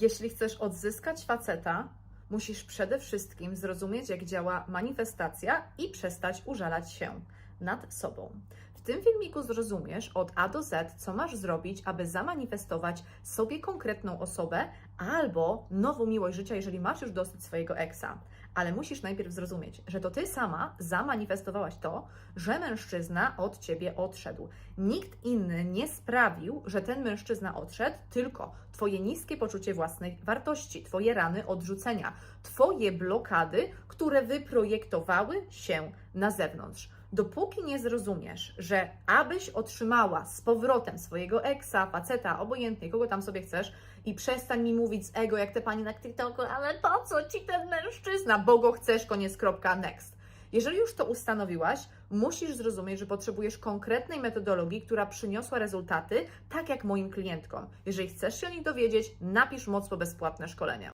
Jeśli chcesz odzyskać faceta, musisz przede wszystkim zrozumieć, jak działa manifestacja i przestać użalać się nad sobą. W tym filmiku zrozumiesz od A do Z, co masz zrobić, aby zamanifestować sobie konkretną osobę albo nową miłość życia, jeżeli masz już dosyć swojego eksa. Ale musisz najpierw zrozumieć, że to ty sama zamanifestowałaś to, że mężczyzna od ciebie odszedł. Nikt inny nie sprawił, że ten mężczyzna odszedł, tylko twoje niskie poczucie własnej wartości, twoje rany odrzucenia, twoje blokady, które wyprojektowały się na zewnątrz. Dopóki nie zrozumiesz, że abyś otrzymała z powrotem swojego eksa, faceta, obojętnie, kogo tam sobie chcesz, i przestań mi mówić z ego, jak te panie na TikToku, ale po co ci ten mężczyzna, bo go chcesz, koniec, kropka, next. Jeżeli już to ustanowiłaś, musisz zrozumieć, że potrzebujesz konkretnej metodologii, która przyniosła rezultaty, tak jak moim klientkom. Jeżeli chcesz się o nich dowiedzieć, napisz mocno bezpłatne szkolenie.